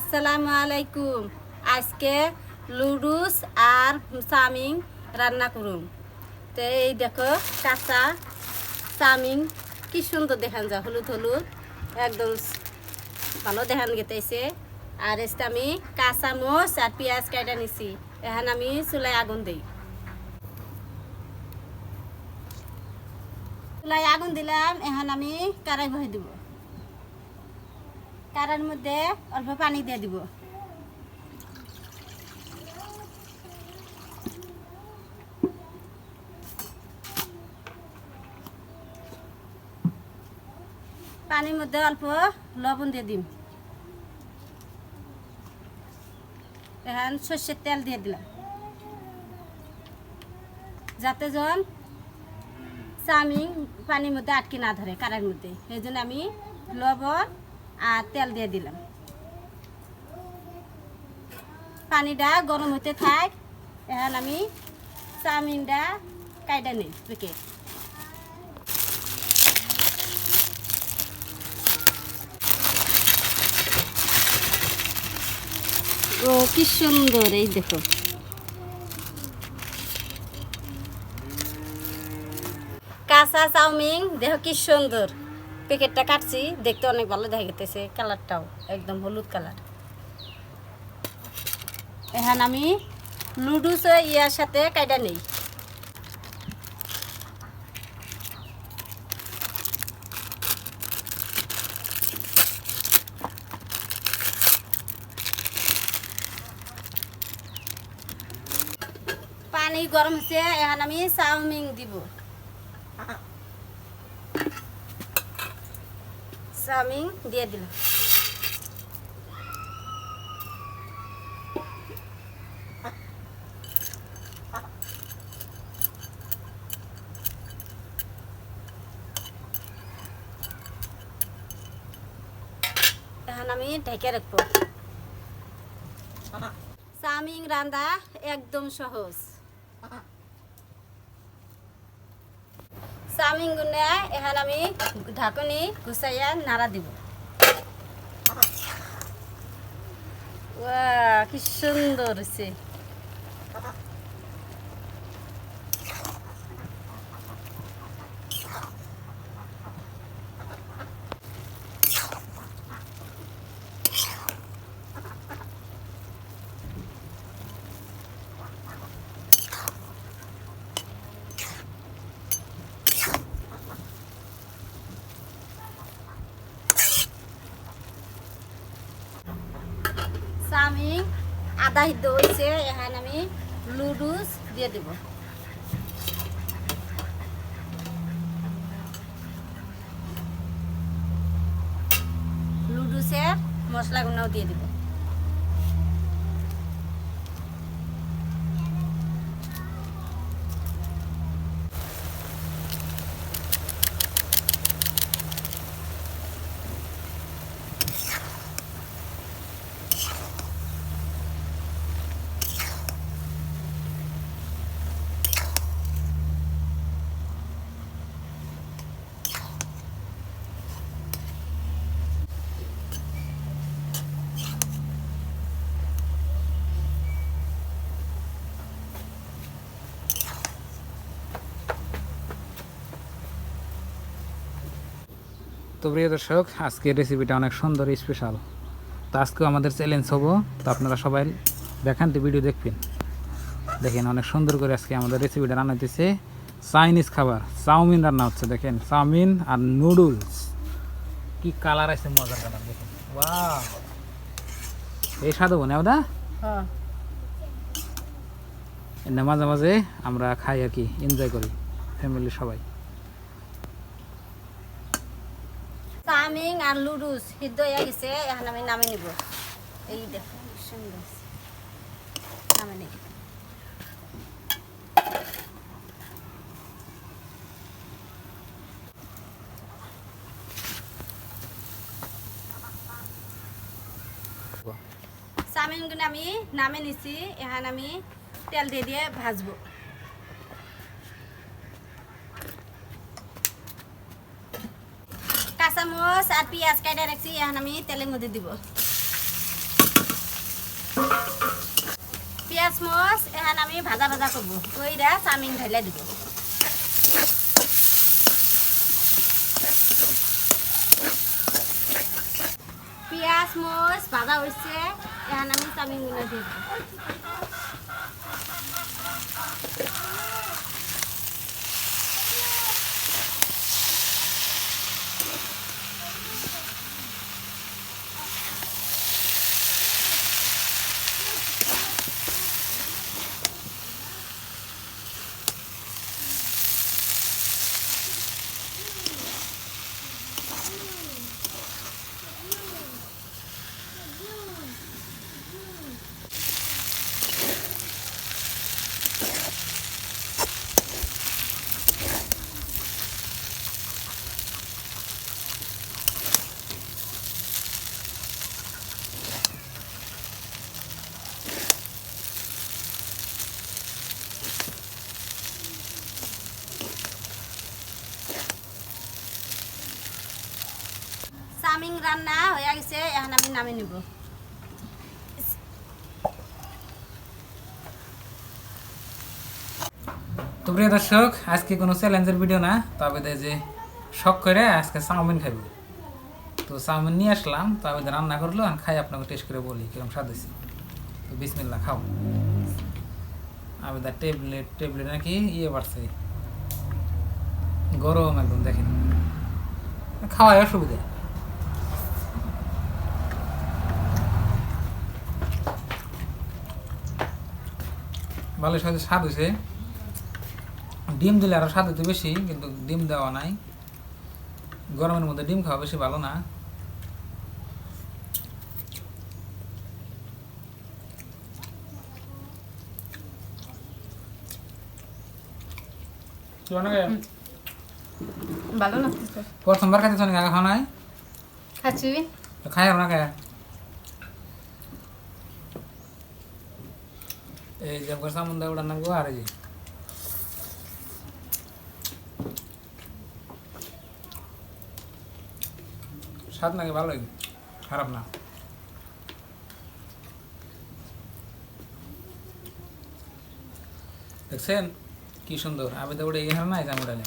আসসালামু আলাইকুম। আজকে লুডুস আর চামিং রান্না করুন তো এই দেখো কাঁচা চামিং কি সুন্দর দেখান যা, হলুদ হলুদ, একদম ভালো দেখান গেতেছে। আর এসে আমি কাঁচা মোচ আর পেঁয়াজ কাটা নিছি। এখন আমি চুলাই আগুন দিই। চুলাই আগুন দিলাম, এখন আমি কারাই বহে দিব। কারার মধ্যে অল্প পানি দিয়ে দিব। পানির মধ্যে অল্প লবণ দিয়ে দিম। এখন সর্ষের তেল দিয়ে দিলাম। যাতে জন চাউমিন পানির মধ্যে আটকে না ধরে কারার মধ্যে। সেই জন্য আমি লবণ আর তেল দিয়ে দিলাম। পানিটা গরম হতে থাক। এখন আমি চাউমিনটা কাইটা নিই প্যাকেট ও, কি সুন্দর, এই দেখো। কাঁচা চাউমিন, দেখো কি সুন্দর। প্যাকেটটা কাটছি, দেখতে অনেক ভালো দেখা গেতেছে, কালারটাও একদম হলুদ কালার। এখন আমি লুডুস ইয়ার সাথে কাইটা নেই। পানি গরম হচ্ছে এখন আমি চাউমিন দিব। চাউমিন দিয়ে দিলাম। এখন আমি ঢেকে রাখব। চাউমিন রান্দা একদম সহজ। চাউমিন গুনে এখন আমি ঢাকনি গুছাইয়া নাড়া দিব। কি সুন্দর হয়েছে চাউমিন আদা সিদ্ধ হয়েছে এখন আমি লুডুস দিয়ে দেব। লুডুসের মশলাগুলোও দিয়ে দিব। তো প্রিয় দর্শক আজকের রেসিপিটা অনেক সুন্দর স্পেশাল তো আজকেও আমাদের চ্যালেঞ্জ হব। তো আপনারা সবাই দেখান তো ভিডিও দেখবেন। দেখেন অনেক সুন্দর করে আজকে আমাদের রেসিপিটা রান্না হইতেছে। চাইনিজ খাবার চাউমিন রান্না হচ্ছে দেখেন। চাউমিন আর নুডলস কি কালার আছে মজার কালার দেখেন। এই স্বাদ হব না ওদা? হ্যাঁ। মাঝে মাঝে আমরা খাই আর কি এনজয় করি ফ্যামিলি সবাই। চাউমিন আর লুডুস, সিদ্ধ হয়ে গেছে, এখন আমি নামে নিব। এই দেখো সুন্দর নামে নিব। আমি নামে নিছি, এখন আমি তেল দিয়ে দিয়ে ভাজবো। মরিচ আর পেঁয়াজ কাটা রাখছি এখন আমি তেলের মধ্যে দিব পেঁয়াজ মরিচ এখন আমি ভাজা ভাজা করব ওইরা চাউমিন ঢাইলে দিব পেঁয়াজ মরিচ ভাজা হয়েছে এখন আমি চাউমিনগুলো দিয়ে দিব রান্না হয়ে গেছে এখন আমি নামিয়ে নিব। তো প্রিয় দর্শক, আজকে কোনো চ্যালেঞ্জের ভিডিও না তবে যে শখ করে আজকে চাউমিন খাইব। তো চাউমিন নিয়ে আসলাম তো আমি রান্না করল আর খাই, আপনাকে টেস্ট করে বলি, কীরকম স্বাদ হয়েছে। তো বিসমিল্লা খাও। আবেদা টেবলেট টেবলেট নাকি ইয়ে বাড়ছে। গরম একদম, দেখেন। খাওয়ায় অসুবিধা। ভালো স্বাদ স্বাদ হয়েছে। ডিম দিলে আরও স্বাদ হতে বেশি কিন্তু ডিম দেওয়া নাই। গরমের মধ্যে ডিম খাওয়া বেশি ভালো না। ভালো লাগতেছে। প্রথমবার খাইতে খাওয়া নাই? খাচ্ছি। খাই না খায় এই যে আপনার সামন দেওয়া ওটার নাম আর এই স্বাদ নাকি ভালোই? খারাপ না। দেখছেন? কি সুন্দর। আমি তো ওটা এখানে নাই জাম উড়ালে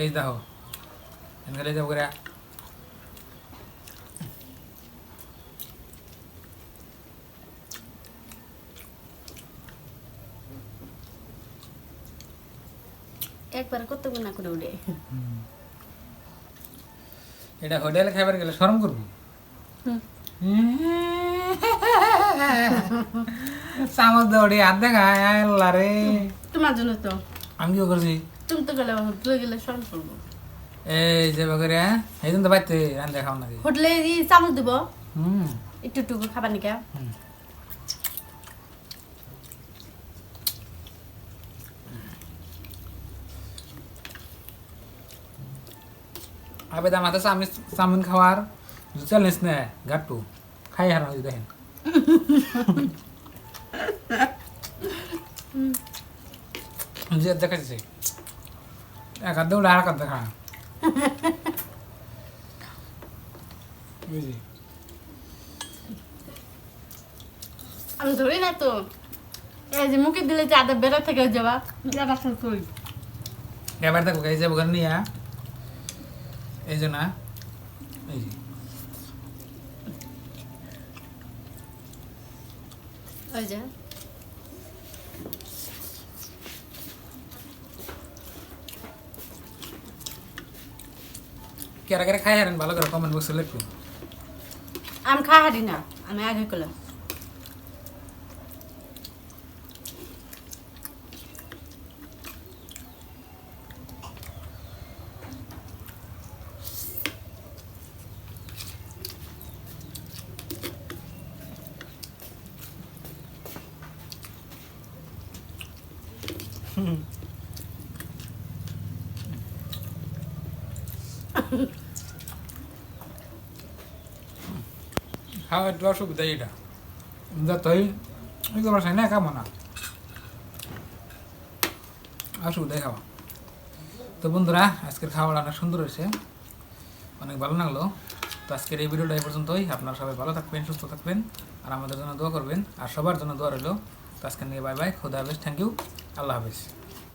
এই দেখো এখানে যাব একবার কত গুণা করে উঠে এটা হোটেলে খাইবার গেলে শরম করবি। চামচ দৌড়ি হাত দেখা আল্লাহ রে। তোমার জন্য তো। আমি কি করছি। তুমি তো গেলে হোটেলে গেলে সব করব। এই যে বাকরে এই জন্য তো বাইতে রান্না খাও নাকি। হোটেলে চামচ দিব। হুম। একটু একটু করে খাবার নিকা। হুম। আবে দাম হাতে চাউমিন খাওয়ার চ্যালেঞ্জ নে গাট্টু। খাই হারা হয়ে দেখেন। যে দেখাচ্ছে এক হাত দৌড়ে আর হাত দেখা আমি ধরি না তো। এই যে মুখে দিলে যে আদা বেরো থেকে যাবা যাবা কই? এবার দেখো এই যে ওখানে নিয়ে এই যে না এই যে। ওই যে। কেরা কেরা খাই হারেন? ভালো করে কমেন্ট বক্সে লিখুন আমি খা হারি না আমি আগে করলাম খাওয়া একটু অসুবিধা এটা যতই ওই তো বাসায় না, খাব না। অসুবিধাই খাওয়া তো বন্ধুরা, আজকের খাওয়াটা অনেক সুন্দর হয়েছে। অনেক ভালো লাগল। তো আজকের এই ভিডিওটা এই পর্যন্তই। আপনারা সবাই ভালো থাকবেন, সুস্থ থাকবেন, আর আমাদের জন্য দোয়া করবেন। আর সবার জন্য দোয়া রইল। তো আজকে নিয়ে বাই বাই, খুদা হাফেজ থ্যাংক ইউ আল্লাহ হাফেজ।